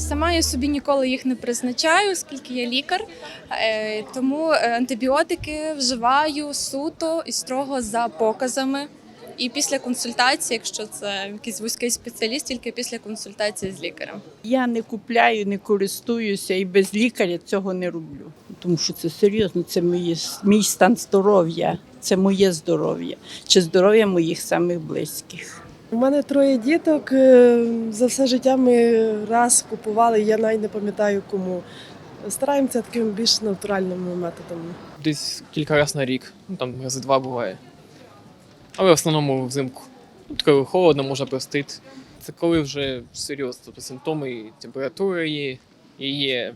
Сама я собі ніколи їх не призначаю, оскільки я лікар, Е, тому е, антибіотики вживаю суто і строго за показами. І після консультації, якщо це якийсь вузький спеціаліст, тільки після консультації з лікарем. Я не купляю, не користуюся і без лікаря цього не роблю. Тому що це серйозно, це моє, мій стан здоров'я, це моє здоров'я чи здоров'я моїх самих близьких. У мене троє діток. е, За все життя ми раз купували, я навіть не пам'ятаю кому. Стараємося такими більш натуральними методами. Десь кілька разів на рік, ну там рази два буває. Але в основному взимку. Ну, коли холодно, можна простити. Це коли вже серйозно, тобто симптоми, і температура є, і є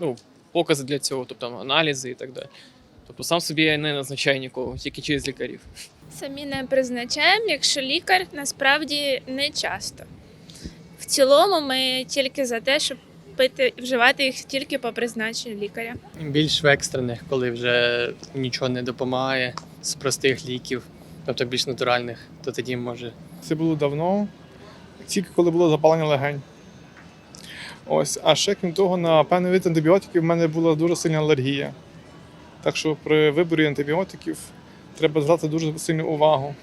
ну, покази для цього, тобто аналізи і так далі. Тобто сам собі я не назначаю нікого, тільки через лікарів. Самі не призначаємо, якщо лікар насправді не часто. В цілому ми тільки за те, щоб пити, вживати їх тільки по призначенню лікаря. Більш в екстрених, коли вже нічого не допомагає з простих ліків, тобто більш натуральних, то тоді може Це було давно, тільки коли було запалення легень. Ось, а ще крім того, на певний вид антибіотиків в мене була дуже сильна алергія. Так що при виборі антибіотиків треба звертати дуже сильну увагу.